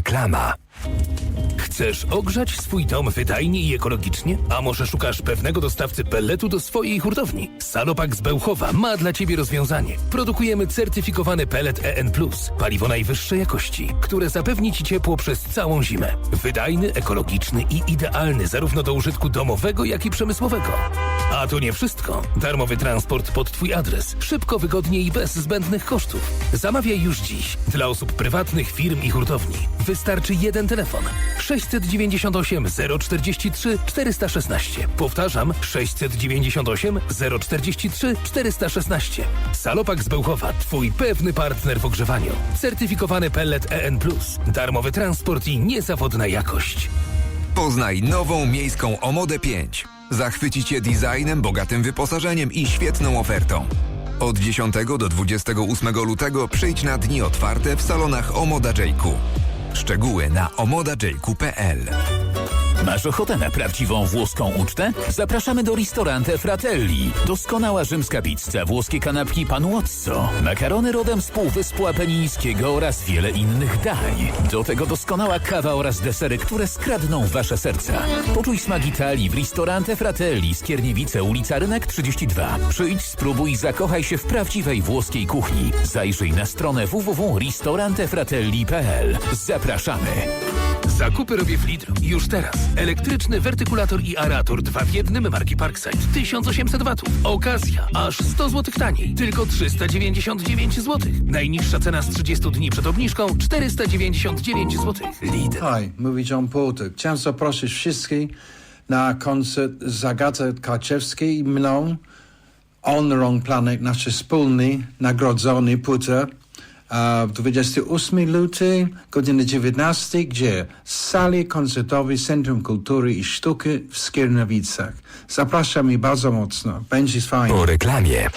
Reklama. Chcesz ogrzać swój dom wydajnie i ekologicznie? A może szukasz pewnego dostawcy pelletu do swojej hurtowni? Salopak z Bełchowa ma dla Ciebie rozwiązanie. Produkujemy certyfikowany pellet EN+, paliwo najwyższej jakości, które zapewni Ci ciepło przez całą zimę. Wydajny, ekologiczny i idealny zarówno do użytku domowego, jak i przemysłowego. A to nie wszystko. Darmowy transport pod Twój adres. Szybko, wygodnie i bez zbędnych kosztów. Zamawiaj już dziś. Dla osób prywatnych, firm i hurtowni. Wystarczy jeden telefon. 698 043 416. Powtarzam, 698 043 416. Salopak z Bełchowa, Twój pewny partner w ogrzewaniu. Certyfikowany pellet EN+. Darmowy transport i niezawodna jakość. Poznaj nową miejską Omodę 5. Zachwyci Cię designem, bogatym wyposażeniem i świetną ofertą. Od 10 do 28 lutego przyjdź na dni otwarte w salonach Omoda Jayku. Szczegóły na omodajayku.pl Masz ochotę na prawdziwą włoską ucztę? Zapraszamy do Ristorante Fratelli. Doskonała rzymska pizza, włoskie kanapki Panuozzo, makarony rodem z Półwyspu Apenińskiego oraz wiele innych dań. Do tego doskonała kawa oraz desery, które skradną wasze serca. Poczuj smak Italii w Ristorante Fratelli, Skierniewice, ulica Rynek 32. Przyjdź, spróbuj i zakochaj się w prawdziwej włoskiej kuchni. Zajrzyj na stronę www.ristorantefratelli.pl. Zapraszamy! Zakupy robię w Lidlu. Już teraz. Elektryczny wertykulator i aerator 2 w jednym marki Parkside. 1800 watów. Okazja. Aż 100 zł taniej. Tylko 399 zł. Najniższa cena z 30 dni przed obniżką 499 zł. Lidl. Hi, mówi John Porter. Chciałem zaprosić wszystkich na koncert Zagaty Karczewskiej mną On the Wrong Planet, nasz wspólny, nagrodzony płyta a w 28 luty, godzina 19, gdzie? W sali koncertowej Centrum Kultury i Sztuki w Skierniewicach. Zapraszam i bardzo mocno. Będzie fajnie. Po reklamie.